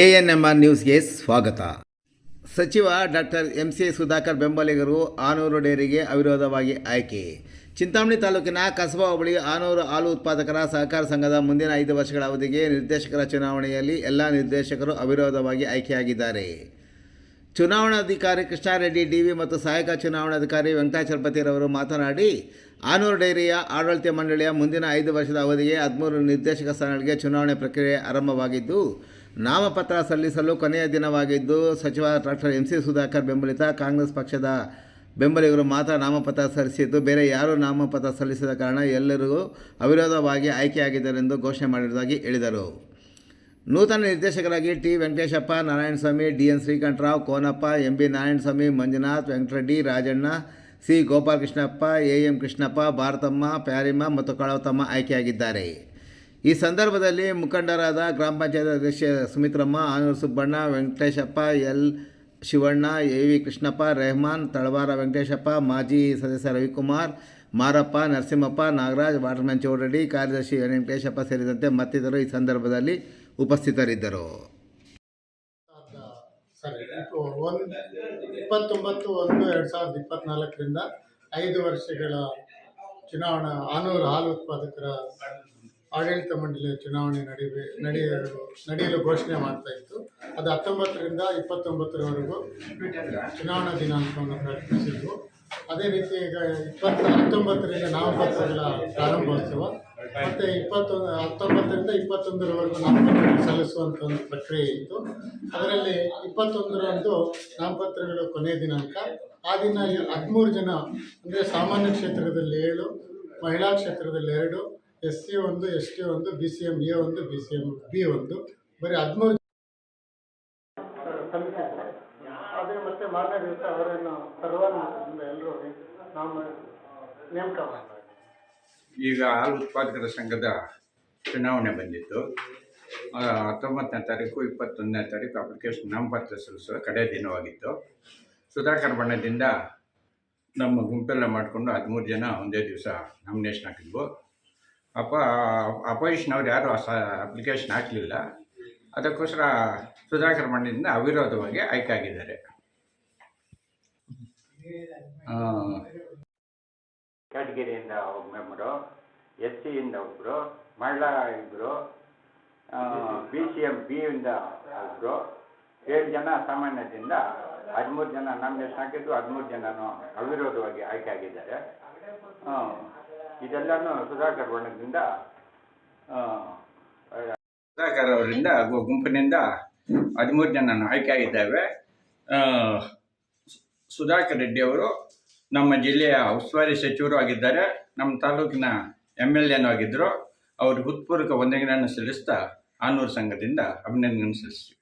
A N M R ನ್ಯೂಸ್ಗೆ ಸ್ವಾಗತ. ಸಚಿವ ಡಾಕ್ಟರ್ ಎಂ ಸಿ ಸುಧಾಕರ್ ಬೆಂಬಲಿಗರು ಆನೂರು ಡೇರಿಗೆ ಅವಿರೋಧವಾಗಿ ಆಯ್ಕೆ. ಚಿಂತಾಮಣಿ ತಾಲೂಕಿನ ಕಸಬಾ ಹೋಬಳಿ ಆನೂರು ಹಾಲು ಉತ್ಪಾದಕರ ಸಹಕಾರ ಸಂಘದ ಮುಂದಿನ ಐದು ವರ್ಷಗಳ ಅವಧಿಗೆ ನಿರ್ದೇಶಕರ ಚುನಾವಣೆಯಲ್ಲಿ ಎಲ್ಲ ನಿರ್ದೇಶಕರು ಅವಿರೋಧವಾಗಿ ಆಯ್ಕೆಯಾಗಿದ್ದಾರೆ. ಚುನಾವಣಾಧಿಕಾರಿ ಕೃಷ್ಣಾರೆಡ್ಡಿ, ಡಿವಿ ಮತ್ತು ಸಹಾಯಕ ಚುನಾವಣಾಧಿಕಾರಿ ವೆಂಕಟಾಚಲಪತಿರವರು ಮಾತನಾಡಿ, ಆನೂರು ಡೈರಿಯ ಆಡಳಿತ ಮಂಡಳಿಯ ಮುಂದಿನ ಐದು ವರ್ಷದ ಅವಧಿಗೆ ಹದಿಮೂರು ನಿರ್ದೇಶಕ ಸ್ಥಾನಗಳಿಗೆ ಚುನಾವಣೆ ಪ್ರಕ್ರಿಯೆ ಆರಂಭವಾಗಿದ್ದು ನಾಮಪತ್ರ ಸಲ್ಲಿಸಲು ಕೊನೆಯ ದಿನವಾಗಿದ್ದು, ಸಚಿವ ಡಾಕ್ಟರ್ ಎಂ ಸಿ ಸುಧಾಕರ್ ಬೆಂಬಲಿತ. ಕಾಂಗ್ರೆಸ್ ಪಕ್ಷದ ಬೆಂಬಲಿಗರು ಮಾತ್ರ ನಾಮಪತ್ರ ಸಲ್ಲಿಸಿದ್ದು, ಬೇರೆ ಯಾರೂ ನಾಮಪತ್ರ ಸಲ್ಲಿಸದ ಕಾರಣ ಎಲ್ಲರಿಗೂ ಅವಿರೋಧವಾಗಿ ಆಯ್ಕೆಯಾಗಿದ್ದಾರೆಂದು ಘೋಷಣೆ ಮಾಡಿರುವುದಾಗಿ ಹೇಳಿದರು. ನೂತನ ನಿರ್ದೇಶಕರಾಗಿ T. Venkateshappa Narayanaswamy D. N. Srikantha Rao, Konappa, M. B. Narayanaswamy, Manjunath, Venkatareddy, Rajanna, C. Gopalakrishnappa, A. M. Krishnappa, Bharathamma, Pyaramma ಮತ್ತು ಕಳವತಮ್ಮ ಆಯ್ಕೆಯಾಗಿದ್ದಾರೆ. ಈ ಸಂದರ್ಭದಲ್ಲಿ ಮುಖಂಡರಾದ ಗ್ರಾಮ ಪಂಚಾಯತ್ ಅಧ್ಯಕ್ಷೆ Sumitramma, Anuru Subbanna, Venkateshappa, L Shivanna, A V Krishnappa, Rehman, Talawar Venkateshappa, ಮಾಜಿ ಸದಸ್ಯ Ravikumar, Marappa, Narasimhappa, Nagaraj, waterman Chowdareddy ಕಾರ್ಯದರ್ಶಿ ವೆಂಕಟೇಶಪ್ಪ ಸೇರಿದಂತೆ ಮತ್ತಿತರರು ಈ ಸಂದರ್ಭದಲ್ಲಿ ಉಪಸ್ಥಿತರಿದ್ದರು. ಇಪ್ಪತ್ತೊಂಬತ್ತು ಒಂದು ಎರಡು ಸಾವಿರದ ಇಪ್ಪತ್ನಾಲ್ಕರಿಂದ ಐದು ವರ್ಷಗಳ ಚುನಾವಣಾ ಆನೂರು ಹಾಲು ಉತ್ಪಾದಕರ ಆಡಳಿತ ಮಂಡಳಿಯ ಚುನಾವಣೆ ನಡೆಯ, ನಡೆಯಲು ನಡೆಯಲು ಘೋಷಣೆ ಮಾಡ್ತಾ ಇತ್ತು. ಅದು ಹತ್ತೊಂಬತ್ತರಿಂದ ಇಪ್ಪತ್ತೊಂಬತ್ತರವರೆಗೂ ಚುನಾವಣಾ ದಿನಾಂಕವನ್ನು ಪ್ರಕಟಿಸಿದ್ವು. ಅದೇ ರೀತಿ ಈಗ ಇಪ್ಪತ್ತ, ಹತ್ತೊಂಬತ್ತರಿಂದ ನಾಮಪತ್ರಗಳ ಪ್ರಾರಂಭೋತ್ಸವ, ಮತ್ತು ಇಪ್ಪತ್ತೊಂದು ಹತ್ತೊಂಬತ್ತರಿಂದ ಇಪ್ಪತ್ತೊಂದರವರೆಗೂ ನಾಮಪತ್ರ ಸಲ್ಲಿಸುವಂಥ ಒಂದು ಪ್ರಕ್ರಿಯೆ ಇತ್ತು. ಅದರಲ್ಲಿ ಇಪ್ಪತ್ತೊಂದರಂದು ನಾಮಪತ್ರಗಳ ಕೊನೆಯ ದಿನಾಂಕ, ಆ ದಿನ ಹದಿಮೂರು ಜನ, ಅಂದರೆ ಸಾಮಾನ್ಯ ಕ್ಷೇತ್ರದಲ್ಲಿ ಏಳು, ಮಹಿಳಾ ಕ್ಷೇತ್ರದಲ್ಲಿ ಎರಡು ಎಸ್ ಸಿ ಒಂದು ಎಸ್ ಟಿ ಒಂದು ಬಿ ಸಿ ಎಂ ಎ ಒಂದು ಬಿ ಸಿ ಎಂ ಬಿ ಒಂದು. ಬರೀ ಹದಿಮೂರು ಸಲ್ಲಿಸಿದ್ರು ಅದೇ ಮತ್ತೆ ಮಾರನೇ ದಿವಸ ಅವರನ್ನು ಸರ್ವಾನುಮತದಿಂದ ಎಲ್ಲರೂ ನಾವು ನೇಮಕ ಮಾಡ್ತಾರೆ ಈಗ ಹಾಲು ಉತ್ಪಾದಕರ ಸಂಘದ ಚುನಾವಣೆ ಬಂದಿತ್ತು. ಹತ್ತೊಂಬತ್ತನೇ ತಾರೀಕು ಇಪ್ಪತ್ತೊಂದನೇ ತಾರೀಕು ಅಪ್ಲಿಕೇಶನ್ ನಾಮಪತ್ರ ಸಲ್ಲಿಸುವ ಕಡೆ ದಿನವಾಗಿತ್ತು. ಸುಧಾಕರ್ ಬಣ್ಣದಿಂದ ನಮ್ಮ ಗುಂಪೆಲ್ಲ ಮಾಡಿಕೊಂಡು ಹದಿಮೂರು ಜನ ಒಂದೇ ದಿವಸ ನಾಮಿನೇಷನ್ ಹಾಕಿದ್ವು. ಅಪ ಅಪೋಸಿಷನವ್ರು ಯಾರು ಸ ಅಪ್ಲಿಕೇಶನ್ ಹಾಕಲಿಲ್ಲ. ಅದಕ್ಕೋಸ್ಕರ ಸುಧಾಕರ್ ಮಂಡ್ಯದಿಂದ ಅವಿರೋಧವಾಗಿ ಆಯ್ಕೆ ಆಗಿದ್ದಾರೆ. ಒಬ್ಬ ಮೆಂಬರು ಎಸ್ ಸಿಯಿಂದ ಒಬ್ಬರು ಮಹಿಳಾ ಇಬ್ಬರು ಬಿ ಸಿ ಎಂ ಬಿಯಿಂದ ಒಬ್ಬರು ಏಳು ಜನ ಸಾಮಾನ್ಯದಿಂದ ಹದಿಮೂರು ಜನ ನಾಮಿನೇಷನ್ ಹಾಕಿದ್ದು ಹದಿಮೂರು ಜನನು ಅವಿರೋಧವಾಗಿ ಆಯ್ಕೆ ಆಗಿದ್ದಾರೆ. ಇದೆಲ್ಲನೂ ಸುಧಾಕರ್ ಬಣ್ಣದಿಂದ ಸುಧಾಕರ್ ಅವರಿಂದ ಗುಂಪಿನಿಂದ ಹದಿಮೂರು ಜನ ಆಯ್ಕೆ ಆಗಿದ್ದೇವೆ ಸುಧಾಕರ್ ರೆಡ್ಡಿ ಅವರು ನಮ್ಮ ಜಿಲ್ಲೆಯ ಉಸ್ತುವಾರಿ ಸಚಿವರು ಆಗಿದ್ದಾರೆ. ನಮ್ಮ ತಾಲೂಕಿನ ಎಂ ಎಲ್ ಎನೂ ಆಗಿದ್ದರು. ಅವರು ಹೃತ್ಪೂರ್ವಕ ವಂದನೆಗಳನ್ನು ಸಲ್ಲಿಸ್ತಾ ಆನೂರು ಸಂಘದಿಂದ ಅಭಿನಂದನೆ ಸಲ್ಲಿಸ್ತೀವಿ.